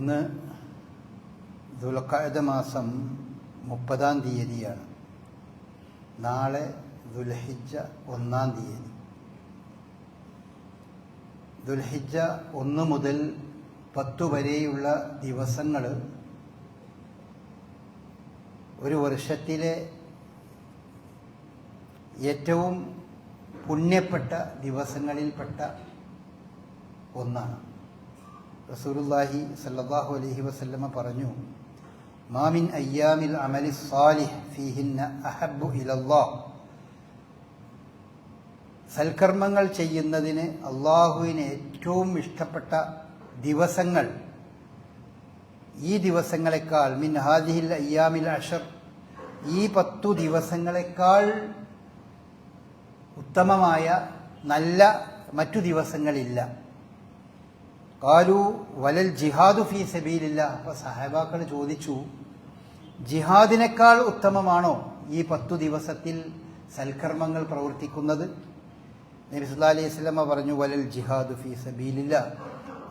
ഇന്ന് ദുൽഖായുധ മാസം മുപ്പതാം തീയതിയാണ്. നാളെ ദുൽഹിജ ഒന്നാം തീയതി. ദുൽഹിജ ഒന്ന് മുതൽ പത്തു വരെയുള്ള ദിവസങ്ങൾ ഒരു വർഷത്തിലെ ഏറ്റവും പുണ്യപ്പെട്ട ദിവസങ്ങളിൽപ്പെട്ട ഒന്നാണ്. റസൂലുള്ളാഹി സല്ലാഹു അലഹി വസല്ലമ പറഞ്ഞു മാമിൻ അയ്യാമിൽ അമലി സാലിഹ് ഫിഹിന്ന അഹബു ഇലല്ലാ. സൽക്കർമ്മങ്ങൾ ചെയ്യുന്നതിന് അള്ളാഹുവിന് ഏറ്റവും ഇഷ്ടപ്പെട്ട ദിവസങ്ങൾ ഈ ദിവസങ്ങളെക്കാൾ മിൻ ഹാദിഹിൽ അയ്യാമിൽ അഷർ ഈ പത്തു ദിവസങ്ങളെക്കാൾ ഉത്തമമായ നല്ല മറ്റു ദിവസങ്ങളില്ല. കാലു വലൽ ജിഹാദു ഫീ സബീലില്ല. അപ്പൊ സഹാബാക്കൾ ചോദിച്ചു ജിഹാദിനേക്കാൾ ഉത്തമമാണോ ഈ പത്തു ദിവസത്തിൽ സൽക്കർമ്മങ്ങൾ പ്രവർത്തിക്കുന്നത്? നബി സല്ലല്ലാഹു അലൈഹി പറഞ്ഞു വലൽ ജിഹാദു ഫീ സബീലില്ല.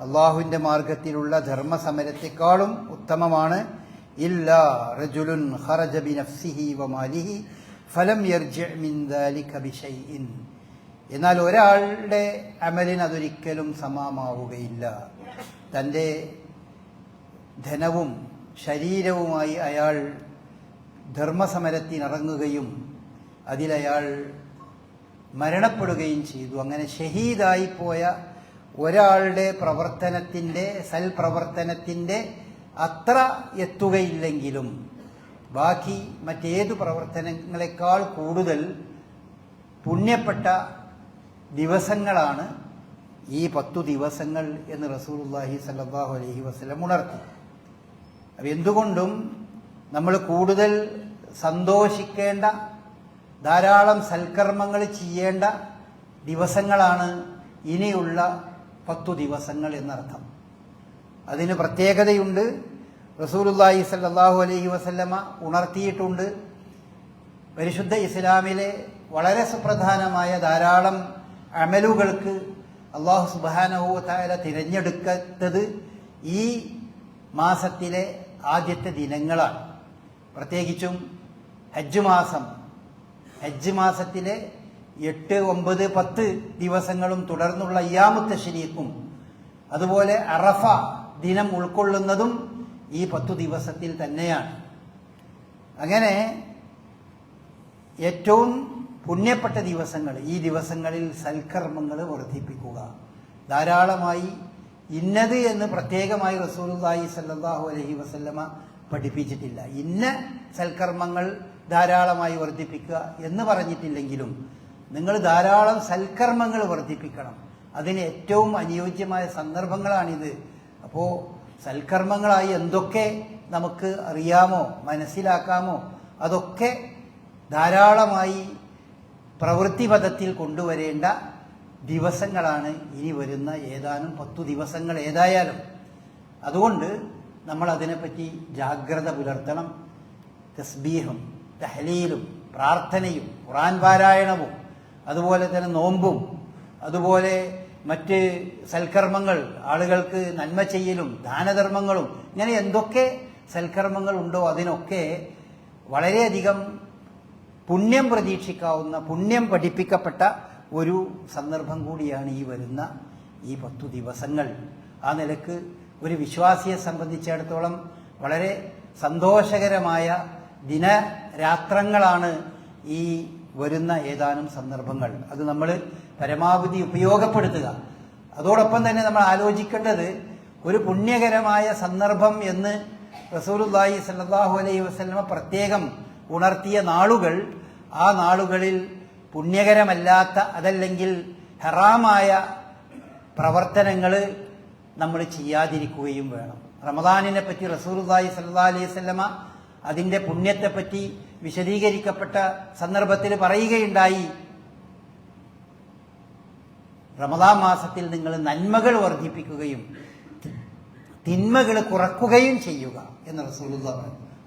അള്ളാഹുവിന്റെ മാർഗത്തിലുള്ള ധർമ്മസമരത്തെക്കാളും ഉത്തമമാണ്. ഇല്ലാ റജുലുൻ ഖറജ ബിനഫ്സിഹി വമാലിഹി ഫലം യർജി എന്നാൽ ഒരാളുടെ അമലിന് അതൊരിക്കലും സമമാവുകയില്ല. തന്റെ ധനവും ശരീരവുമായി അയാൾ ധർമ്മസമരത്തിനിറങ്ങുകയും അതിലയാൾ മരണപ്പെടുകയും ചെയ്തു. അങ്ങനെ ഷഹീദായിപ്പോയ ഒരാളുടെ പ്രവർത്തനത്തിന്റെ സൽപ്രവർത്തനത്തിന്റെ അത്ര എത്തുകയില്ലെങ്കിലും ബാക്കി മറ്റേതു പ്രവർത്തനങ്ങളെക്കാൾ കൂടുതൽ പുണ്യപ്പെട്ട ദിവസങ്ങളാണ് ഈ പത്തു ദിവസങ്ങൾ എന്ന് റസൂലുള്ളാഹി സല്ലാഹു അലഹി വസ്ലം ഉണർത്തി. അപ്പം എന്തുകൊണ്ടും നമ്മൾ കൂടുതൽ സന്തോഷിക്കേണ്ട ധാരാളം സൽക്കർമ്മങ്ങൾ ചെയ്യേണ്ട ദിവസങ്ങളാണ് ഇനിയുള്ള പത്തു ദിവസങ്ങൾ എന്നർത്ഥം. അതിന് പ്രത്യേകതയുണ്ട്. റസൂലുള്ളാഹി സല്ലാഹു അലഹി വസല്ലമ ഉണർത്തിയിട്ടുണ്ട്. പരിശുദ്ധ ഇസ്ലാമിലെ വളരെ സുപ്രധാനമായ ധാരാളം അമലുകൾക്ക് അള്ളാഹു സുബാനഹു താല തിരഞ്ഞെടുക്കത്തത് ഈ മാസത്തിലെ ആദ്യത്തെ ദിനങ്ങളാണ്. പ്രത്യേകിച്ചും ഹജ്ജ് മാസം. ഹജ്ജ് മാസത്തിലെ എട്ട് ഒമ്പത് പത്ത് ദിവസങ്ങളും തുടർന്നുള്ള അയ്യാമത്തെ ശരീക്കും അതുപോലെ അറഫ ദിനം ഉൾക്കൊള്ളുന്നതും ഈ പത്തു ദിവസത്തിൽ തന്നെയാണ്. അങ്ങനെ ഏറ്റവും പുണ്യപ്പെട്ട ദിവസങ്ങൾ ഈ ദിവസങ്ങളിൽ സൽക്കർമ്മങ്ങൾ വർദ്ധിപ്പിക്കുക. ധാരാളമായി ഇന്നത് എന്ന് പ്രത്യേകമായി റസൂലുള്ളാഹി സല്ലാഹു അലഹി വസല്ലമ പഠിപ്പിച്ചിട്ടില്ല. ഇന്ന സൽക്കർമ്മങ്ങൾ ധാരാളമായി വർദ്ധിപ്പിക്കുക എന്ന് പറഞ്ഞിട്ടില്ലെങ്കിലും നിങ്ങൾ ധാരാളം സൽക്കർമ്മങ്ങൾ വർദ്ധിപ്പിക്കണം. അതിന് ഏറ്റവും അനുയോജ്യമായ സന്ദർഭങ്ങളാണിത്. അപ്പോൾ സൽക്കർമ്മങ്ങളായി എന്തൊക്കെ നമുക്ക് അറിയാമോ മനസ്സിലാക്കാമോ അതൊക്കെ ധാരാളമായി പ്രവൃത്തിപഥത്തിൽ കൊണ്ടുവരേണ്ട ദിവസങ്ങളാണ് ഇനി വരുന്ന ഏതാനും പത്തു ദിവസങ്ങൾ ഏതായാലും. അതുകൊണ്ട് നമ്മൾ അതിനെപ്പറ്റി ജാഗ്രത പുലർത്തണം. തസ്ബീഹും തഹലീലും പ്രാർത്ഥനയും ഖുറാൻ പാരായണവും അതുപോലെ തന്നെ നോമ്പും അതുപോലെ മറ്റ് സൽക്കർമ്മങ്ങൾ ആളുകൾക്ക് നന്മ ചെയ്യലും ദാനധർമ്മങ്ങളും ഇങ്ങനെ എന്തൊക്കെ സൽക്കർമ്മങ്ങൾ ഉണ്ടോ അതിനൊക്കെ വളരെയധികം പുണ്യം പ്രതീക്ഷിക്കാവുന്ന പുണ്യം പഠിപ്പിക്കപ്പെട്ട ഒരു സന്ദർഭം കൂടിയാണ് ഈ വരുന്ന ഈ പത്തു ദിവസങ്ങൾ. ആ നിലയ്ക്ക് ഒരു വിശ്വാസിയെ സംബന്ധിച്ചിടത്തോളം വളരെ സന്തോഷകരമായ ദിനരാത്രങ്ങളാണ് ഈ വരുന്ന ഏതാനും സന്ദർഭങ്ങൾ. അത് നമ്മൾ പരമാവധി ഉപയോഗപ്പെടുത്തുക. അതോടൊപ്പം തന്നെ നമ്മൾ ആലോചിക്കേണ്ടത് ഒരു പുണ്യകരമായ സന്ദർഭം എന്ന് റസൂലുല്ലാഹി സല്ലാഹു അലൈഹി വസ്ലമ പ്രത്യേകം ഉണർത്തിയ നാളുകൾ ആ നാളുകളിൽ പുണ്യകരമല്ലാത്ത അതല്ലെങ്കിൽ ഹറാമായ പ്രവർത്തനങ്ങൾ നമ്മൾ ചെയ്യാതിരിക്കുകയും വേണം. റമദാനിനെ പറ്റി റസൂർദായി സല്ലാ അലൈഹി വസല്ലമ അതിന്റെ പുണ്യത്തെപ്പറ്റി വിശദീകരിക്കപ്പെട്ട സന്ദർഭത്തിൽ പറയുകയുണ്ടായി. റമദാ മാസത്തിൽ നിങ്ങൾ നന്മകൾ വർദ്ധിപ്പിക്കുകയും തിന്മകൾ കുറക്കുകയും ചെയ്യുക എന്ന് റസൂലുള്ള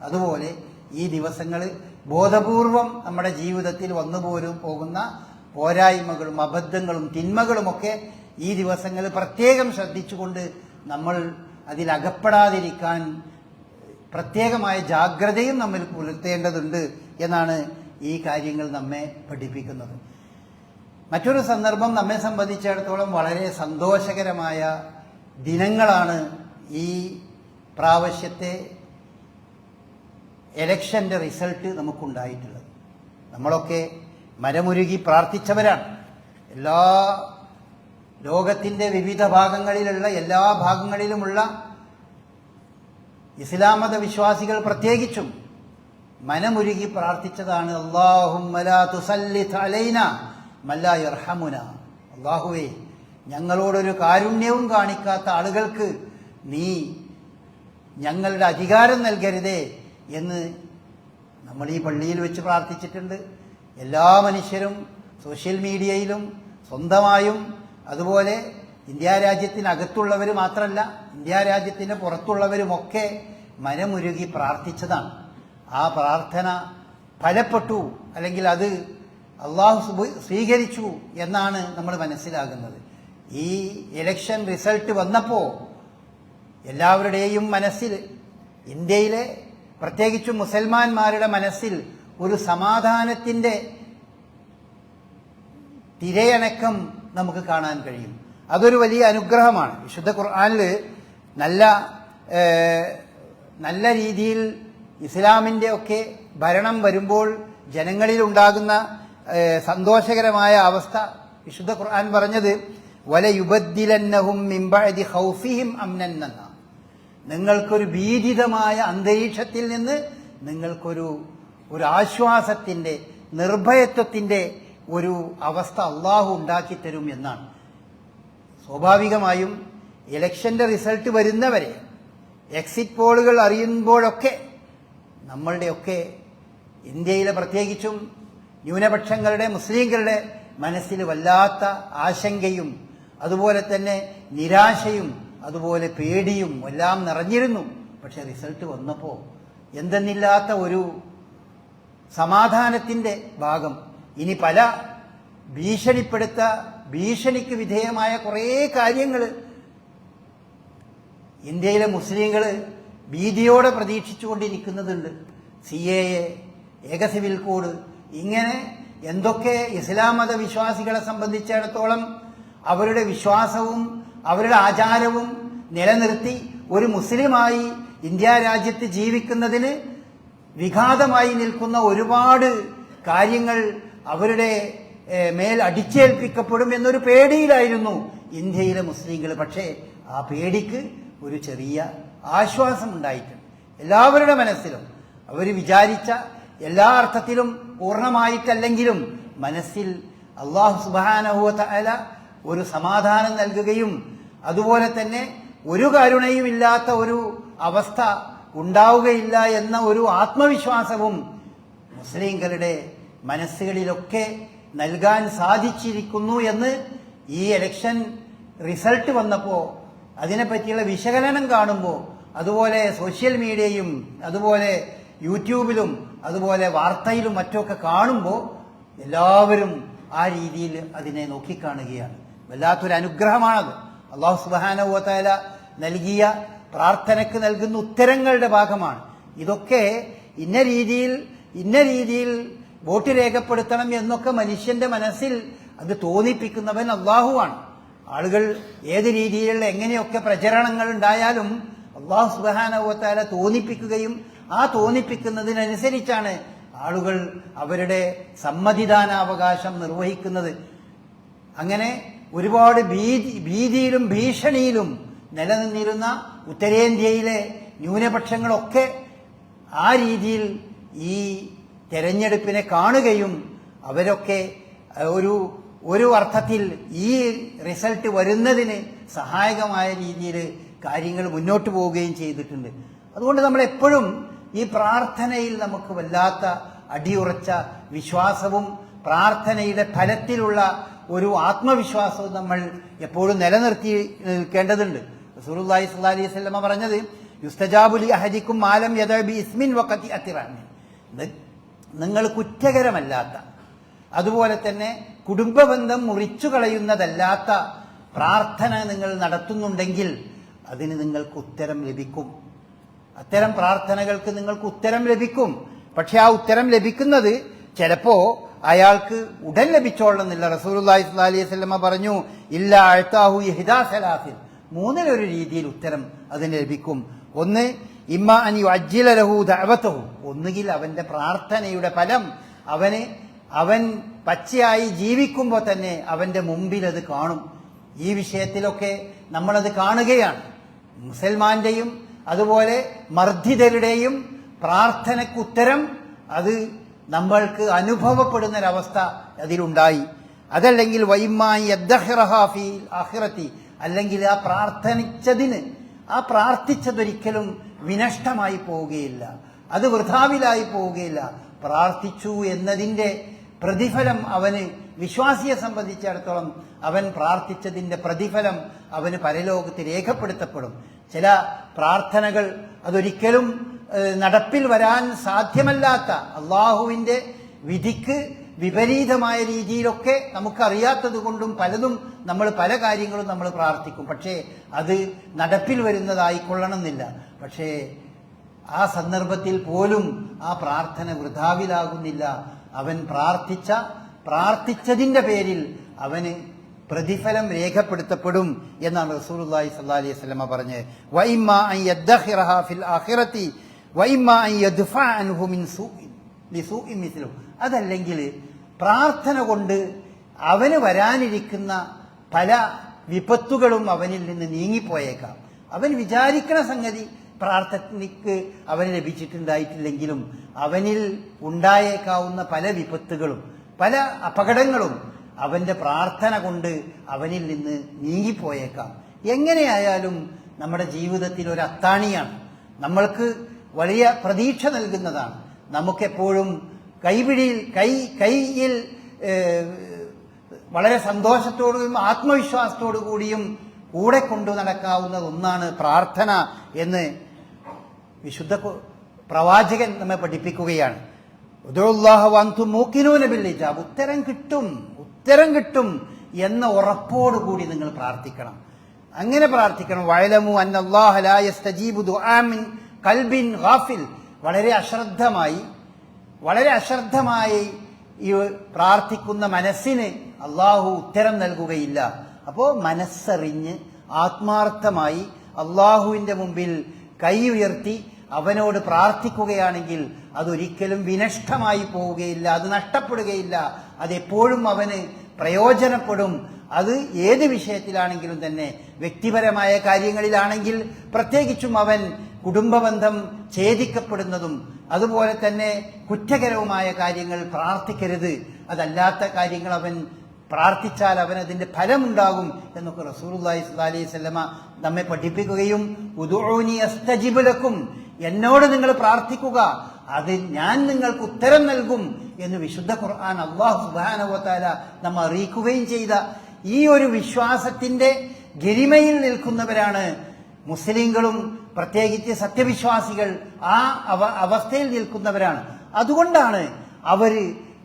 അതുപോലെ ഈ ദിവസങ്ങൾ ബോധപൂർവം നമ്മുടെ ജീവിതത്തിൽ വന്നു പോരും പോകുന്ന പോരായ്മകളും അബദ്ധങ്ങളും തിന്മകളുമൊക്കെ ഈ ദിവസങ്ങൾ പ്രത്യേകം ശ്രദ്ധിച്ചുകൊണ്ട് നമ്മൾ അതിലകപ്പെടാതിരിക്കാൻ പ്രത്യേകമായ ജാഗ്രതയും നമ്മൾ പുലർത്തേണ്ടതുണ്ട് എന്നാണ് ഈ കാര്യങ്ങൾ നമ്മെ പഠിപ്പിക്കുന്നത്. മറ്റൊരു സന്ദർഭം നമ്മെ സംബന്ധിച്ചിടത്തോളം വളരെ സന്തോഷകരമായ ദിനങ്ങളാണ് ഈ പ്രാവശ്യത്തെ എലക്ഷന്റെ റിസൾട്ട് നമുക്കുണ്ടായിട്ടുള്ളത്. നമ്മളൊക്കെ മരമുരുകി പ്രാർത്ഥിച്ചവരാണ്. എല്ലാ ലോകത്തിന്റെ വിവിധ ഭാഗങ്ങളിലുള്ള എല്ലാ ഭാഗങ്ങളിലുമുള്ള ഇസ്ലാം മത വിശ്വാസികൾ പ്രത്യേകിച്ചും മനമുരുകി പ്രാർത്ഥിച്ചതാണ്. അള്ളാഹുവേ ഞങ്ങളോടൊരു കാരുണ്യവും കാണിക്കാത്ത ആളുകൾക്ക് നീ ഞങ്ങളുടെ അധികാരം നൽകരുതേ. എന്ന് നമ്മൾ ഈ പള്ളിയിൽ വെച്ച് പ്രാർത്ഥിച്ചിട്ടുണ്ട്. എല്ലാ മനുഷ്യരും സോഷ്യൽ മീഡിയയിലും സ്വന്തമായും അതുപോലെ ഇന്ത്യ രാജ്യത്തിനകത്തുള്ളവർ മാത്രമല്ല ഇന്ത്യ രാജ്യത്തിന് പുറത്തുള്ളവരുമൊക്കെ മനമുരുകി പ്രാർത്ഥിച്ചതാണ്. ആ പ്രാർത്ഥന ഫലപ്പെട്ടു അല്ലെങ്കിൽ അത് അള്ളാഹു സ്വീകരിച്ചു എന്നാണ് നമ്മൾ മനസ്സിലാകുന്നത്. ഈ ഇലക്ഷൻ റിസൾട്ട് വന്നപ്പോൾ എല്ലാവരുടെയും മനസ്സിൽ ഇന്ത്യയിലെ പ്രത്യേകിച്ചും മുസൽമാന്മാരുടെ മനസ്സിൽ ഒരു സമാധാനത്തിന്റെ തിരയണക്കം നമുക്ക് കാണാൻ കഴിയും. അതൊരു വലിയ അനുഗ്രഹമാണ്. വിശുദ്ധ ഖുർആാനിൽ നല്ല നല്ല രീതിയിൽ ഇസ്ലാമിന്റെ ഒക്കെ ഭരണം വരുമ്പോൾ ജനങ്ങളിൽ ഉണ്ടാകുന്ന സന്തോഷകരമായ അവസ്ഥ വിശുദ്ധ ഖുർആൻ പറഞ്ഞത് വല യുബദ്ദിലന്നഹും മിംബഅദി ഖൗഫിഹിം അംനൻ എന്നാണ്. നിങ്ങൾക്കൊരു ഭീതിതമായ അന്തരീക്ഷത്തിൽ നിന്ന് നിങ്ങൾക്കൊരു ഒരു ആശ്വാസത്തിന്റെ നിർഭയത്വത്തിന്റെ ഒരു അവസ്ഥ അള്ളാഹു ഉണ്ടാക്കി തരും എന്നാണ്. സ്വാഭാവികമായും ഇലക്ഷന്റെ റിസൾട്ട് വരുന്നവരെ എക്സിറ്റ് പോളുകൾ അറിയുമ്പോഴൊക്കെ നമ്മളുടെയൊക്കെ ഇന്ത്യയിലെ പ്രത്യേകിച്ചും ന്യൂനപക്ഷങ്ങളുടെ മുസ്ലിങ്ങളുടെ മനസ്സിൽ വല്ലാത്ത ആശങ്കയും അതുപോലെ തന്നെ നിരാശയും അതുപോലെ പേടിയും എല്ലാം നിറഞ്ഞിരുന്നു. പക്ഷെ റിസൾട്ട് വന്നപ്പോൾ എന്തെന്നില്ലാത്ത ഒരു സമാധാനത്തിന്റെ ഭാഗം. ഇനി പല ഭീഷണിപ്പെടുത്ത ഭീഷണിക്ക് വിധേയമായ കുറേ കാര്യങ്ങൾ ഇന്ത്യയിലെ മുസ്ലിങ്ങൾ ഭീതിയോടെ പ്രതീക്ഷിച്ചുകൊണ്ടിരിക്കുന്നതുണ്ട്. സി എ എ ഏക സിവിൽ കോഡ്. ഇങ്ങനെ എന്തൊക്കെ ഇസ്ലാം മത വിശ്വാസികളെ സംബന്ധിച്ചിടത്തോളം അവരുടെ വിശ്വാസവും അവരുടെ ആചാരവും നിലനിർത്തി ഒരു മുസ്ലിമായി ഇന്ത്യ രാജ്യത്ത് ജീവിക്കുന്നതിന് വിഘാതമായി നിൽക്കുന്ന ഒരുപാട് കാര്യങ്ങൾ അവരുടെ മേൽ അടിച്ചേൽപ്പിക്കപ്പെടും എന്നൊരു പേടിയിലായിരുന്നു ഇന്ത്യയിലെ മുസ്ലിങ്ങൾ. പക്ഷേ ആ പേടിക്ക് ഒരു ചെറിയ ആശ്വാസം ഉണ്ടായിട്ടുണ്ട്. എല്ലാവരുടെ മനസ്സിലും അവർ വിചാരിച്ച എല്ലാ അർത്ഥത്തിലും പൂർണമായിട്ടല്ലെങ്കിലും മനസ്സിൽ അള്ളാഹു സുബാനഹുല ഒരു സമാധാനം നൽകുകയും അതുപോലെ തന്നെ ഒരു കരുണയുമില്ലാത്ത ഒരു അവസ്ഥ ഉണ്ടാവുകയില്ല എന്ന ഒരു ആത്മവിശ്വാസവും മുസ്ലിങ്ങളുടെ മനസ്സുകളിലൊക്കെ നൽകാൻ സാധിച്ചിരിക്കുന്നു എന്ന് ഈ ഇലക്ഷൻ റിസൾട്ട് വന്നപ്പോൾ അതിനെപ്പറ്റിയുള്ള വിശകലനം കാണുമ്പോൾ അതുപോലെ സോഷ്യൽ മീഡിയയും അതുപോലെ യൂട്യൂബിലും അതുപോലെ വാർത്തയിലും മറ്റുമൊക്കെ കാണുമ്പോൾ എല്ലാവരും ആ രീതിയിൽ അതിനെ നോക്കിക്കാണുകയാണ്. വല്ലാത്തൊരു അനുഗ്രഹമാണത്. അള്ളാഹു സുബാനുവല നൽകിയ പ്രാർത്ഥനയ്ക്ക് നൽകുന്ന ഉത്തരങ്ങളുടെ ഭാഗമാണ്. ഇതൊക്കെ ഇന്ന രീതിയിൽ ഇന്ന രീതിയിൽ വോട്ട് രേഖപ്പെടുത്തണം എന്നൊക്കെ മനുഷ്യന്റെ മനസ്സിൽ അത് തോന്നിപ്പിക്കുന്നവൻ അള്ളാഹുവാണ്. ആളുകൾ ഏത് രീതിയിലുള്ള എങ്ങനെയൊക്കെ പ്രചരണങ്ങൾ ഉണ്ടായാലും അള്ളാഹു സുബാനവത്താല തോന്നിപ്പിക്കുകയും ആ തോന്നിപ്പിക്കുന്നതിനനുസരിച്ചാണ് ആളുകൾ അവരുടെ സമ്മതിദാനാവകാശം നിർവഹിക്കുന്നത്. അങ്ങനെ ഒരുപാട് ഭീതി ഭീതിയിലും ഭീഷണിയിലും നിലനിന്നിരുന്ന ഉത്തരേന്ത്യയിലെ ന്യൂനപക്ഷങ്ങളൊക്കെ ആ രീതിയിൽ ഈ തെരഞ്ഞെടുപ്പിനെ കാണുകയും അവരൊക്കെ ഒരു ഒരു അർത്ഥത്തിൽ ഈ റിസൾട്ട് വരുന്നതിന് സഹായകമായ രീതിയിൽ കാര്യങ്ങൾ മുന്നോട്ട് പോവുകയും ചെയ്തിട്ടുണ്ട്. അതുകൊണ്ട് നമ്മൾ എപ്പോഴും ഈ പ്രാർത്ഥനയിൽ നമുക്ക് വല്ലാത്ത അടിയുറച്ച വിശ്വാസവും പ്രാർത്ഥനയുടെ ഫലത്തിലുള്ള ഒരു ആത്മവിശ്വാസവും നമ്മൾ എപ്പോഴും നിലനിർത്തി നിൽക്കേണ്ടതുണ്ട് റസൂലുള്ളാഹി സ്വല്ലല്ലാഹി അലൈഹി വസല്ലമ പറഞ്ഞത് യുസ്തജാബുലി അഹദിക്കും മാലം യഥാബി ഇസ്മിൻ വക്കത്തി അത്തിറാമി. നിങ്ങൾ കുറ്റകരമല്ലാത്ത അതുപോലെ തന്നെ കുടുംബബന്ധം മുറിച്ചു കളയുന്നതല്ലാത്ത പ്രാർത്ഥന നിങ്ങൾ നടത്തുന്നുണ്ടെങ്കിൽ അതിന് നിങ്ങൾക്ക് ഉത്തരം ലഭിക്കും. അത്തരം പ്രാർത്ഥനകൾക്ക് നിങ്ങൾക്ക് ഉത്തരം ലഭിക്കും. പക്ഷെ ആ ഉത്തരം ലഭിക്കുന്നത് ചിലപ്പോ അയാൾക്ക് ഉടൻ ലഭിച്ചോളണമെന്നില്ല റസൂലുള്ളാഹി സ്വല്ലല്ലാഹി അലൈഹി പറഞ്ഞു ഇല്ല അഴ്ത്താഹു ഇഹ്ദാ സലാസിൽ മൂന്നിലൊരു രീതിയിൽ ഉത്തരം അതിന് ലഭിക്കും. ഒന്ന് ഇമ്മ അനി അജ്ജിലഹു ദഅവത്തഹു ഒന്നുകിൽ അവന്റെ പ്രാർത്ഥനയുടെ ഫലം അവന് അവൻ പച്ചയായി ജീവിക്കുമ്പോൾ തന്നെ അവന്റെ മുമ്പിൽ അത് കാണും. ഈ വിഷയത്തിലൊക്കെ നമ്മളത് കാണുകയാണ്. മുസൽമാന്റെയും അതുപോലെ മർദ്ദിതരുടെയും പ്രാർത്ഥനയ്ക്കുത്തരം അത് നമ്മൾക്ക് അനുഭവപ്പെടുന്ന അനുഭവപ്പെടുന്നൊരവസ്ഥ അതിലുണ്ടായി. അതല്ലെങ്കിൽ വൈമായി ആഹിറത്തി അല്ലെങ്കിൽ ആ പ്രാർത്ഥനിച്ചതിന് ആ പ്രാർത്ഥിച്ചതൊരിക്കലും വിനഷ്ടമായി പോവുകയില്ല. അത് വൃഥാവിലായി പോവുകയില്ല. പ്രാർത്ഥിച്ചു എന്നതിന്റെ പ്രതിഫലം അവന് വിശ്വാസിയെ സംബന്ധിച്ചിടത്തോളം അവൻ പ്രാർത്ഥിച്ചതിന്റെ പ്രതിഫലം അവന് പരലോകത്ത് രേഖപ്പെടുത്തപ്പെടും. ചില പ്രാർത്ഥനകൾ അതൊരിക്കലും നടപ്പിൽ വരാൻ സാധ്യമല്ലാത്ത അള്ളാഹുവിന്റെ വിധിക്ക് വിപരീതമായ രീതിയിലൊക്കെ നമുക്കറിയാത്തത് കൊണ്ടും പലതും നമ്മൾ പല കാര്യങ്ങളും നമ്മൾ പ്രാർത്ഥിക്കും. പക്ഷേ അത് നടപ്പിൽ വരുന്നതായിക്കൊള്ളണമെന്നില്ല. പക്ഷേ ആ സന്ദർഭത്തിൽ പോലും ആ പ്രാർത്ഥന വൃഥാവിലാകുന്നില്ല. അവൻ പ്രാർത്ഥിച്ച പ്രാർത്ഥിച്ചതിന്റെ പേരിൽ അവന് പ്രതിഫലം രേഖപ്പെടുത്തപ്പെടും എന്നാണ് റസൂലുള്ളാഹി സ്വല്ലല്ലാഹി അലൈഹി വസല്ലമ പറഞ്ഞത്. വൈമ്മ അൻ ഫിൽ അതല്ലെങ്കിൽ പ്രാർത്ഥന കൊണ്ട് അവന് വരാനിരിക്കുന്ന പല വിപത്തുകളും അവനിൽ നിന്ന് നീങ്ങിപ്പോയേക്കാം. അവൻ വിചാരിക്കണ സംഗതി പ്രാർത്ഥനയ്ക്ക് അവന് ലഭിച്ചിട്ടുണ്ടായിട്ടില്ലെങ്കിലും അവനിൽ ഉണ്ടായേക്കാവുന്ന പല വിപത്തുകളും പല അപകടങ്ങളും അവന്റെ പ്രാർത്ഥന കൊണ്ട് അവനിൽ നിന്ന് നീങ്ങിപ്പോയേക്കാം. എങ്ങനെയായാലും നമ്മുടെ ജീവിതത്തിൽ ഒരു അത്താണിയാണ്. നമ്മൾക്ക് വലിയ പ്രതീക്ഷ നൽകുന്നതാണ്. നമുക്കെപ്പോഴും കൈപിടിയിൽ കൈ കൈയിൽ വളരെ സന്തോഷത്തോടും ആത്മവിശ്വാസത്തോടു കൂടിയും കൂടെ കൊണ്ടു നടക്കാവുന്ന ഒന്നാണ് പ്രാർത്ഥന എന്ന് വിശുദ്ധ പ്രവാചകൻ നമ്മെ പഠിപ്പിക്കുകയാണ്. ഉദുല്ലാഹ ഉത്തരം കിട്ടും ഉത്തരം കിട്ടും എന്ന ഉറപ്പോടുകൂടി നിങ്ങൾ പ്രാർത്ഥിക്കണം. അങ്ങനെ പ്രാർത്ഥിക്കണം. വയലമു അന്നല്ലാഹു ദുആമിൻ കൽബിൻ ഹാഫിൽ വളരെ അശ്രദ്ധമായി വളരെ അശ്രദ്ധമായി ഈ പ്രാർത്ഥിക്കുന്ന മനസ്സിന് അള്ളാഹു ഉത്തരം നൽകുകയില്ല. അപ്പോ മനസ്സറിഞ്ഞ് ആത്മാർത്ഥമായി അള്ളാഹുവിന്റെ മുമ്പിൽ കൈ ഉയർത്തി അവനോട് പ്രാർത്ഥിക്കുകയാണെങ്കിൽ അതൊരിക്കലും വിനഷ്ടമായി പോവുകയില്ല അത് നഷ്ടപ്പെടുകയില്ല അതെപ്പോഴും അവന് പ്രയോജനപ്പെടും. അത് ഏത് വിഷയത്തിലാണെങ്കിലും തന്നെ വ്യക്തിപരമായ കാര്യങ്ങളിലാണെങ്കിൽ പ്രത്യേകിച്ചും അവൻ കുടുംബബന്ധം ഛേദിക്കപ്പെടുന്നതും അതുപോലെ തന്നെ കുറ്റകരവുമായ കാര്യങ്ങൾ പ്രാർത്ഥിക്കരുത്. അതല്ലാത്ത കാര്യങ്ങൾ അവൻ പ്രാർത്ഥിച്ചാൽ അവൻ അതിന്റെ ഫലമുണ്ടാകും എന്നൊക്കെ റസൂലുള്ളാഹി സ്വല്ലല്ലാഹി അലൈഹി വസല്ലമ നമ്മെ പഠിപ്പിക്കുകയും ഉദോനി അസ്തജിബുലക്കും എന്നോട് നിങ്ങൾ പ്രാർത്ഥിക്കുക അത് ഞാൻ നിങ്ങൾക്ക് ഉത്തരം നൽകും എന്ന് വിശുദ്ധ ഖുർആൻ അള്ളാഹു സുബാനവത്താല നമ്മെ അറിയിക്കുകയും ചെയ്ത. ഈ ഒരു വിശ്വാസത്തിന്റെ ഗരിമയിൽ നിൽക്കുന്നവരാണ് മുസ്ലിങ്ങളും പ്രത്യേകിച്ച് സത്യവിശ്വാസികൾ ആ അവസ്ഥയിൽ നിൽക്കുന്നവരാണ്. അതുകൊണ്ടാണ് അവർ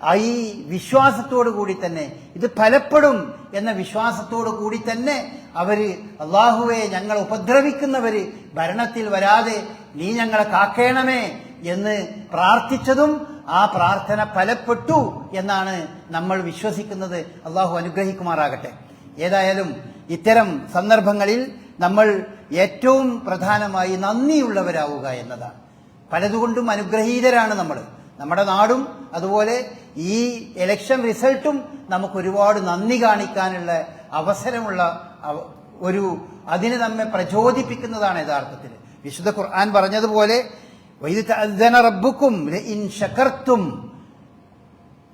ആ ഈ വിശ്വാസത്തോടു കൂടി തന്നെ ഇത് ഫലപ്പെടും എന്ന വിശ്വാസത്തോടു കൂടി തന്നെ അവർ അള്ളാഹുവെ ഞങ്ങൾ ഉപദ്രവിക്കുന്നവര് ഭരണത്തിൽ വരാതെ നീ ഞങ്ങളെ കാക്കേണമേ എന്ന് പ്രാർത്ഥിച്ചതും ആ പ്രാർത്ഥന ഫലപ്പെട്ടു എന്നാണ് നമ്മൾ വിശ്വസിക്കുന്നത്. അള്ളാഹു അനുഗ്രഹിക്കുമാറാകട്ടെ. ഏതായാലും ഇത്തരം സന്ദർഭങ്ങളിൽ നമ്മൾ ഏറ്റവും പ്രധാനമായി നന്ദിയുള്ളവരാവുക എന്നതാണ്. പലതുകൊണ്ടും അനുഗ്രഹീതരാണ് നമ്മൾ. നമ്മുടെ നാടും അതുപോലെ ഈ ഇലക്ഷൻ റിസൾട്ടും നമുക്ക് ഒരുപാട് നന്ദി കാണിക്കാനുള്ള അവസരമുള്ള ഒരു അതിന് നമ്മെ പ്രചോദിപ്പിക്കുന്നതാണ് യഥാർത്ഥത്തിൽ. വിശുദ്ധ ഖുർആൻ പറഞ്ഞതുപോലെ റബ്ബുക്കും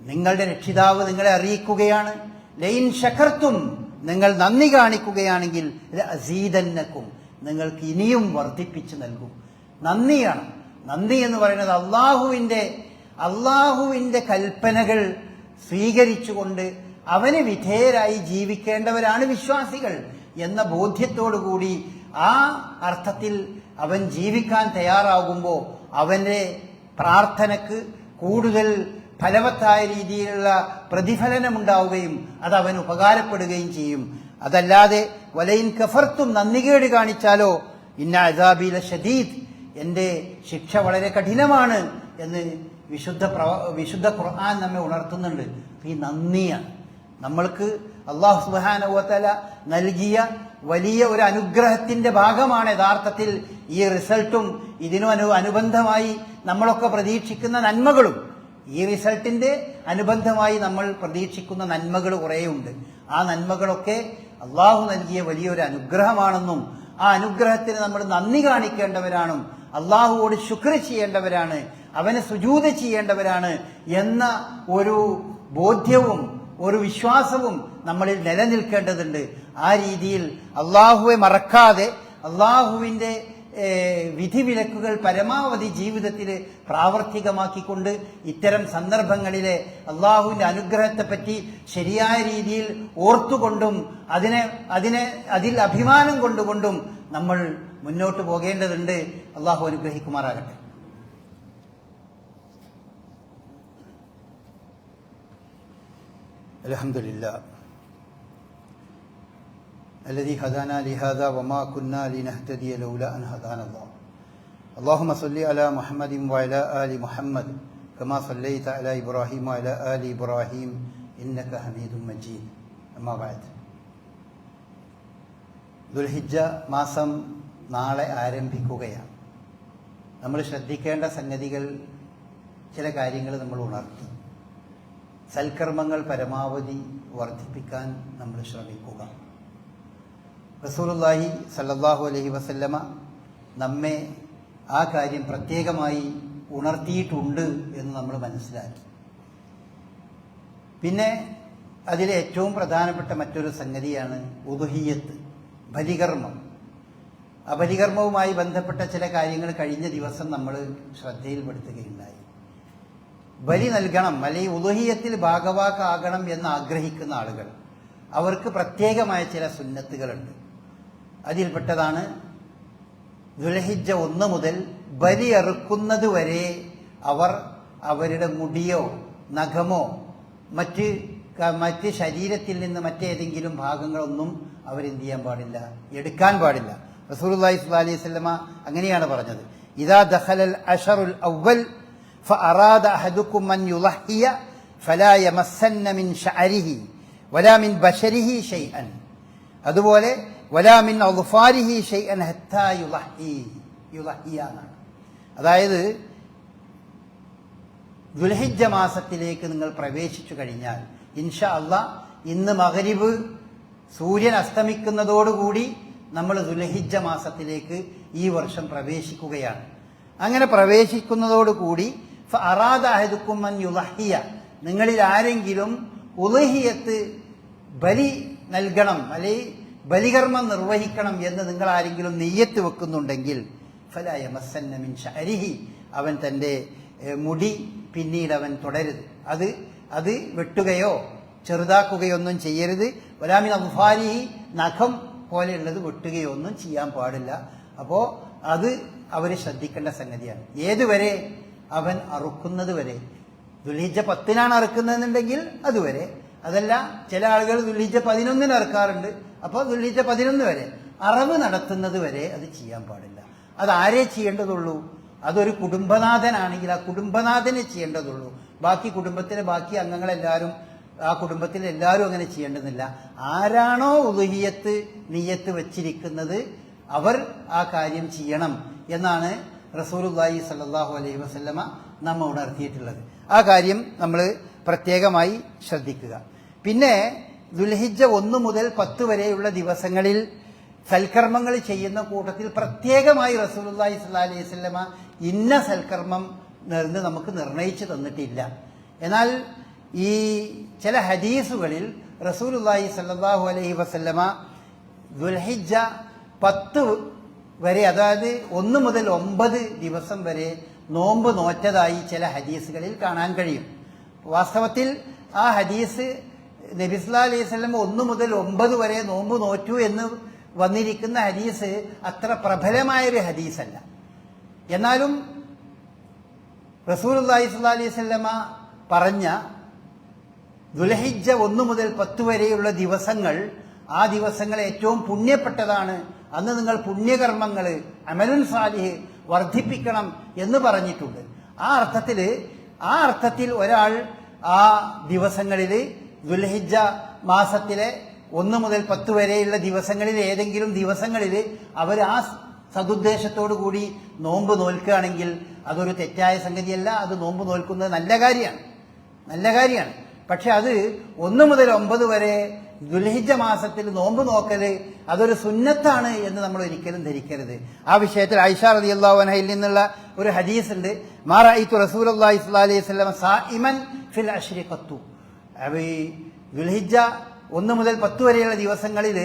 നിങ്ങളുടെ രക്ഷിതാവ് നിങ്ങളെ അറിയിക്കുകയാണ്. ലൈൻ ശകർത്തും നിങ്ങൾ നന്ദി കാണിക്കുകയാണെങ്കിൽ അസീതന്നക്കും നിങ്ങൾക്ക് ഇനിയും വർദ്ധിപ്പിച്ചു നൽകും. നന്ദിയാണ്. നന്ദി എന്ന് പറയുന്നത് അള്ളാഹുവിന്റെ അള്ളാഹുവിന്റെ കൽപ്പനകൾ സ്വീകരിച്ചുകൊണ്ട് അവന് വിധേയരായി ജീവിക്കേണ്ടവരാണ് വിശ്വാസികൾ എന്ന ബോധ്യത്തോടുകൂടി ആ അർത്ഥത്തിൽ അവൻ ജീവിക്കാൻ തയ്യാറാകുമ്പോൾ അവന്റെ പ്രാർത്ഥനക്ക് കൂടുതൽ ഫലവത്തായ രീതിയിലുള്ള പ്രതിഫലനമുണ്ടാവുകയും അത് അവന് ഉപകാരപ്പെടുകയും ചെയ്യും. അതല്ലാതെ വലയിൻ കഫർത്തും നന്ദികേട് കാണിച്ചാലോ? ഇന്ന അസാബീല ഷദീദ് എന്റെ ശിക്ഷ വളരെ കഠിനമാണ് എന്ന് വിശുദ്ധ പ്രവ വിശുദ്ധ ഖുർആൻ നമ്മെ ഉണർത്തുന്നുണ്ട്. ഈ നന്ദിയാണ് നമ്മൾക്ക് അള്ളാഹു സുബാനുവത്തല നൽകിയ വലിയ ഒരു അനുഗ്രഹത്തിന്റെ ഭാഗമാണ് യഥാർത്ഥത്തിൽ ഈ റിസൾട്ടും ഇതിനു അനു അനുബന്ധമായി നമ്മളൊക്കെ പ്രതീക്ഷിക്കുന്ന നന്മകളും. ഈ റിസൾട്ടിന്റെ അനുബന്ധമായി നമ്മൾ പ്രതീക്ഷിക്കുന്ന നന്മകൾ കുറേയുണ്ട്. ആ നന്മകളൊക്കെ അള്ളാഹു നൽകിയ വലിയൊരു അനുഗ്രഹമാണെന്നും ആ അനുഗ്രഹത്തിന് നമ്മൾ നന്ദി കാണിക്കേണ്ടവരാണും അള്ളാഹുവോട് ശുക്ർ ചെയ്യേണ്ടവരാണ് അവനെ സുജൂത ചെയ്യേണ്ടവരാണ് എന്ന ഒരു ബോധ്യവും ഒരു വിശ്വാസവും നമ്മളിൽ നിലനിൽക്കേണ്ടതുണ്ട്. ആ രീതിയിൽ അള്ളാഹുവെ മറക്കാതെ അള്ളാഹുവിന്റെ വിധിവിലക്കുകൾ പരമാവധി ജീവിതത്തിൽ പ്രാവർത്തികമാക്കിക്കൊണ്ട് ഇത്തരം സന്ദർഭങ്ങളിലെ അള്ളാഹുവിന്റെ അനുഗ്രഹത്തെപ്പറ്റി ശരിയായ രീതിയിൽ ഓർത്തുകൊണ്ടും അതിനെ അതിനെ അതിൽ അഭിമാനം കൊണ്ടുകൊണ്ടും നമ്മൾ മുന്നോട്ട് പോകേണ്ടതുണ്ട്. അള്ളാഹു അനുഗ്രഹിക്കുമാറാകട്ടെ. അലഹമില്ല الذي هدانا لهذا وما كنا لنهتدي لولا أن هدانا الله اللهم صل على محمد وعلى آل محمد كما صليت على إبراهيم وعلى آل إبراهيم إنك حميد مجيد أما بعد ദുൽഹിജ മാസം നാളെ ആരംഭിക്കുകയാണ് നമ്മൾ ശ്രദ്ധിക്കേണ്ട സംഗതികൾ ചില കാര്യങ്ങൾ നമ്മൾ ഉണർത്തി സൽക്കർമ്മങ്ങൾ പരമാവധി വർദ്ധിപ്പിക്കാൻ നമ്മൾ ശ്രമിക്കുക റസൂലുള്ളാഹി സല്ലല്ലാഹു അലൈഹി വസല്ലമ നമ്മെ ആ കാര്യം പ്രത്യേകമായി ഉണർത്തിയിട്ടുണ്ട് എന്ന് നമ്മൾ മനസ്സിലാക്കി. പിന്നെ അതിലെ ഏറ്റവും പ്രധാനപ്പെട്ട മറ്റൊരു സംഗതിയാണ് ഉദുഹിയത്ത് ബലികർമ്മം. ആ ബന്ധപ്പെട്ട ചില കാര്യങ്ങൾ കഴിഞ്ഞ ദിവസം നമ്മൾ ശ്രദ്ധയിൽപ്പെടുത്തുകയുണ്ടായി. ബലി നൽകണം അല്ലെങ്കിൽ ഉദുഹിയത്തിൽ ഭാഗവാക്കാകണം എന്ന് ആഗ്രഹിക്കുന്ന ആളുകൾ. അവർക്ക് പ്രത്യേകമായ ചില സുന്നത്തുകളുണ്ട്. അതിൽപ്പെട്ടതാണ് ദുലഹിജ ഒന്ന് മുതൽ ബലി അറുക്കുന്നത് വരെ അവർ അവരുടെ മുടിയോ നഖമോ മറ്റ് ക- മറ്റ് ശരീരത്തിൽ നിന്ന് മറ്റേതെങ്കിലും ഭാഗങ്ങളൊന്നും അവരെന്ത് ചെയ്യാൻ പാടില്ല എടുക്കാൻ പാടില്ല റസൂലുള്ളാഹി സ്വല്ലല്ലാഹി അലൈഹി വസല്ലമ അങ്ങനെയാണ് പറഞ്ഞത് ഇദാ ദഖലൽ അഷറുൽ അവ്വൽ فأراد أحدكم أن يضحي فلا يمسن من شعره ولا من بشره شيئا അതുപോലെ യുലഹിയ അതായത് ദുൽഹിജ മാസത്തിലേക്ക് നിങ്ങൾ പ്രവേശിച്ചു കഴിഞ്ഞാൽ ഇൻഷാ അല്ല ഇന്ന് മകരിവ് സൂര്യൻ അസ്തമിക്കുന്നതോടുകൂടി നമ്മൾ ദുൽഹിജ മാസത്തിലേക്ക് ഈ വർഷം പ്രവേശിക്കുകയാണ്. അങ്ങനെ പ്രവേശിക്കുന്നതോടുകൂടി അറാദാഹുക്കുമ്മൻ യുലഹിയ നിങ്ങളിൽ ആരെങ്കിലും ഉലഹിയത്ത് ബലി നൽകണം അല്ലെങ്കിൽ ബലികർമ്മം നിർവഹിക്കണം എന്ന് നിങ്ങൾ ആരെങ്കിലും നെയ്യത്ത് വെക്കുന്നുണ്ടെങ്കിൽ ഫലായ മസന്നമിൻ ഷരിഹി അവൻ തന്റെ മുടി പിന്നീട് അവൻ തുടരുത്. അത് അത് വെട്ടുകയോ ചെറുതാക്കുകയോ ഒന്നും ചെയ്യരുത്. വലാമിൻ അഫാരിഹി നഖം പോലെയുള്ളത് വെട്ടുകയോ ഒന്നും ചെയ്യാൻ പാടില്ല. അപ്പോൾ അത് അവർ ശ്രദ്ധിക്കേണ്ട സംഗതിയാണ്. ഏതുവരെ അവൻ അറുക്കുന്നത് വരെ. ദുലീജ പത്തിനാണ് അറുക്കുന്നതെന്നുണ്ടെങ്കിൽ അതുവരെ. അതല്ല ചില ആളുകൾ ദുലീജ പതിനൊന്നിന് അറുക്കാറുണ്ട്. അപ്പോൾ ദുൽഹിജ പതിനൊന്ന് വരെ. അറവ് നടത്തുന്നത് വരെ അത് ചെയ്യാൻ പാടില്ല. അത് ആരെ ചെയ്യേണ്ടതുള്ളൂ? അതൊരു കുടുംബനാഥനാണെങ്കിൽ ആ കുടുംബനാഥനെ ചെയ്യേണ്ടതുള്ളൂ. ബാക്കി കുടുംബത്തിലെ ബാക്കി അംഗങ്ങളെല്ലാവരും ആ കുടുംബത്തിലെ എല്ലാവരും അങ്ങനെ ചെയ്യേണ്ടതില്ല. ആരാണോ ഉദുഹിയത്ത് നീയത്ത് വച്ചിരിക്കുന്നത് അവർ ആ കാര്യം ചെയ്യണം എന്നാണ് റസൂലുല്ലാഹി സല്ലാഹു അലൈഹി വസല്ലമ നമ്മ ഉണർത്തിയിട്ടുള്ളത് ആ കാര്യം നമ്മൾ പ്രത്യേകമായി ശ്രദ്ധിക്കുക. പിന്നെ ദുൽഹിജ്ജ ഒന്ന് മുതൽ പത്ത് വരെയുള്ള ദിവസങ്ങളിൽ സൽക്കർമ്മങ്ങൾ ചെയ്യുന്ന കൂട്ടത്തിൽ പ്രത്യേകമായി റസൂലുല്ലാഹി സ്വല്ലല്ലാഹി അലൈഹി വസല്ലമ ഇന്ന സൽക്കർമ്മം എന്ന് നമുക്ക് നിർണയിച്ചു തന്നിട്ടില്ല. എന്നാൽ ഈ ചില ഹദീസുകളിൽ റസൂലുല്ലാഹി സല്ലാഹു അലൈഹി വസല്ലമ ദുൽഹിജ പത്ത് വരെ അതായത് ഒന്ന് മുതൽ ഒമ്പത് ദിവസം വരെ നോമ്പ് നോറ്റതായി ചില ഹദീസുകളിൽ കാണാൻ കഴിയും. വാസ്തവത്തിൽ ആ ഹദീസ് നബിസ്ലാ അലൈഹി സ്വലം ഒന്ന് മുതൽ ഒമ്പത് വരെ നോമ്പ് നോറ്റു എന്ന് വന്നിരിക്കുന്ന ഹദീസ് അത്ര പ്രബലമായൊരു ഹദീസല്ല. എന്നാലും റസൂൽ അള്ളാഹി സ്വല്ലാ അലൈഹി സ്വലമ പറഞ്ഞ ദുലഹിജ ഒന്ന് മുതൽ പത്ത് വരെയുള്ള ദിവസങ്ങൾ ആ ദിവസങ്ങൾ ഏറ്റവും പുണ്യപ്പെട്ടതാണ്. അന്ന് നിങ്ങൾ പുണ്യകർമ്മങ്ങൾ അമലുൽ സാലിഹ് വർദ്ധിപ്പിക്കണം എന്ന് പറഞ്ഞിട്ടുണ്ട്. ആ അർത്ഥത്തിൽ ആ അർത്ഥത്തിൽ ഒരാൾ ആ ദിവസങ്ങളിൽ ദുൽഹിജ മാസത്തിലെ ഒന്ന് മുതൽ പത്ത് വരെയുള്ള ദിവസങ്ങളിൽ ഏതെങ്കിലും ദിവസങ്ങളിൽ അവർ ആ സതുദ്ദേശത്തോടു കൂടി നോമ്പ് നോൽക്കുകയാണെങ്കിൽ അതൊരു തെറ്റായ സംഗതിയല്ല. അത് നോമ്പ് നോൽക്കുന്നത് നല്ല കാര്യമാണ്. നല്ല കാര്യമാണ്. പക്ഷെ അത് ഒന്ന് മുതൽ ഒമ്പത് വരെ ദുൽഹിജ മാസത്തിൽ നോമ്പ് നോക്കൽ അതൊരു സുന്നത്താണ് എന്ന് നമ്മൾ ഒരിക്കലും ധരിക്കരുത്. ആ വിഷയത്തിൽ ഐഷ റതി അള്ളാഹുനയിൽ നിന്നുള്ള ഒരു ഹദീസ് ഉണ്ട് മാറായിത്തു റസൂൽ അള്ളാഹി സ്വലാ അലൈഹി സ്വലം ഇമൻ ഫിൽ അഷ്രി ഈ ദുൽഹിജ ഒന്ന് മുതൽ പത്ത് വരെയുള്ള ദിവസങ്ങളിൽ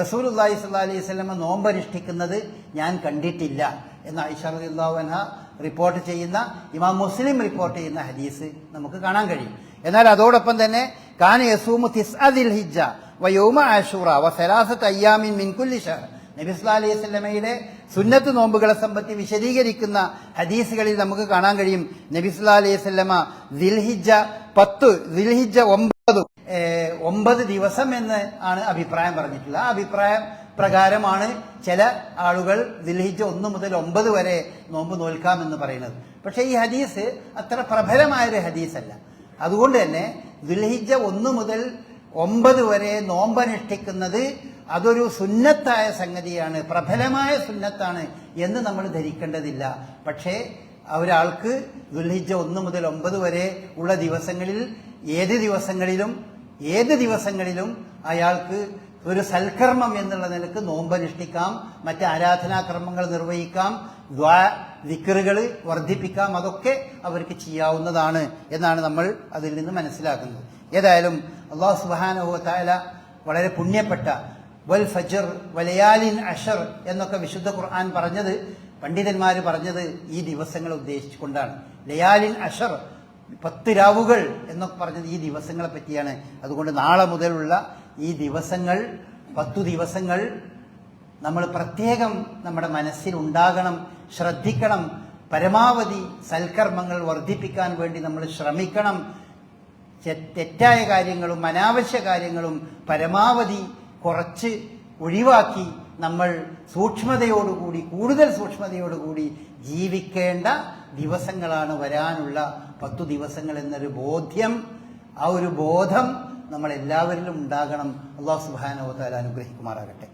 റസൂൽ അള്ളാഹി സ്വല്ലാ അലൈഹി സ്വലമ നോമ്പനുഷ്ഠിക്കുന്നത് ഞാൻ കണ്ടിട്ടില്ല എന്ന് ഐഷ റതി അള്ളാഹുന റിപ്പോർട്ട് ചെയ്യുന്ന ഇമാം മുസ്ലിം റിപ്പോർട്ട് ചെയ്യുന്ന ഹദീസ് നമുക്ക് കാണാൻ കഴിയും. എന്നാൽ അതോടൊപ്പം തന്നെ കാന യസൂമു തിസ്അദിൽ ഹിജ വയോമ ആഷൂറ വ സലാസത്ത് അയ്യാമിൻ മിൻ കുല്ലി ഷഹർ. നബി സല്ലല്ലാഹു അലൈഹി സുന്നത്ത് നോമ്പുകളെ സംബന്ധി വിശദീകരിക്കുന്ന ഹദീസുകളിൽ നമുക്ക് കാണാൻ കഴിയും. നബി സല്ലല്ലാഹു അലൈഹി വസല്ലമ ദിൽഹിജ പത്ത് ദിൽഹിജ ഒമ്പത് ഒമ്പത് ദിവസം എന്ന് ആണ് അഭിപ്രായം പറഞ്ഞിട്ടുള്ളത്. ആ അഭിപ്രായം പ്രകാരമാണ് ചില ആളുകൾ ദിൽഹിജ ഒന്ന് മുതൽ ഒമ്പത് വരെ നോമ്പ് നോൽക്കാമെന്ന് പറയുന്നത്. പക്ഷേ ഈ ഹദീസ് അത്ര പ്രബലമായൊരു ഹദീസല്ല. അതുകൊണ്ട് തന്നെ ദുൽഹിജ ഒന്ന് മുതൽ ഒമ്പത് വരെ നോമ്പനുഷ്ഠിക്കുന്നത് അതൊരു സുന്നത്തായ സംഗതിയാണ് പ്രബലമായ സുന്നത്താണ് എന്ന് നമ്മൾ ധരിക്കേണ്ടതില്ല. പക്ഷേ ഒരാൾക്ക് ദുൽഹിജ ഒന്ന് മുതൽ ഒമ്പത് വരെ ഉള്ള ദിവസങ്ങളിൽ ഏത് ദിവസങ്ങളിലും ഏത് ദിവസങ്ങളിലും അയാൾക്ക് ഒരു സൽക്കർമ്മം എന്നുള്ള നിലയ്ക്ക് നോമ്പനുഷ്ഠിക്കാം മറ്റ് ആരാധനാക്രമങ്ങൾ നിർവഹിക്കാം ദ്വാ ദിക്കറുകൾ വർദ്ധിപ്പിക്കാം അതൊക്കെ അവർക്ക് ചെയ്യാവുന്നതാണ് എന്നാണ് നമ്മൾ അതിൽ നിന്ന് മനസ്സിലാക്കുന്നത്. ഏതായാലും അള്ളാഹു സുബാനഹു താല വളരെ പുണ്യപ്പെട്ട വൽ ഫജർ വലയാലിൻ അഷർ എന്നൊക്കെ വിശുദ്ധ ഖുർആൻ പറഞ്ഞത് പണ്ഡിതന്മാർ പറഞ്ഞത് ഈ ദിവസങ്ങളെ ഉദ്ദേശിച്ചുകൊണ്ടാണ്. ലയാലിൻ അഷർ പത്ത് രാവുകൾ എന്നൊക്കെ പറഞ്ഞത് ഈ ദിവസങ്ങളെ പറ്റിയാണ്. അതുകൊണ്ട് നാളെ മുതലുള്ള ഈ ദിവസങ്ങൾ പത്തു ദിവസങ്ങൾ നമ്മൾ പ്രത്യേകം നമ്മുടെ മനസ്സിൽ ഉണ്ടാകണം ശ്രദ്ധിക്കണം പരമാവധി സൽക്കർമ്മങ്ങൾ വർദ്ധിപ്പിക്കാൻ വേണ്ടി നമ്മൾ ശ്രമിക്കണം. തെറ്റായ കാര്യങ്ങളും അനാവശ്യ കാര്യങ്ങളും പരമാവധി കുറച്ച് ഒഴിവാക്കി നമ്മൾ സൂക്ഷ്മതയോടുകൂടി കൂടുതൽ സൂക്ഷ്മതയോടുകൂടി ജീവിക്കേണ്ട ദിവസങ്ങളാണ് വരാനുള്ള പത്തു ദിവസങ്ങൾ എന്നൊരു ബോധ്യം ആ ഒരു ബോധം നമ്മൾ എല്ലാവരിലും ഉണ്ടാകണം. അള്ളാഹു സുബാനോ താല അനുഗ്രഹിക്കുമാറാകട്ടെ.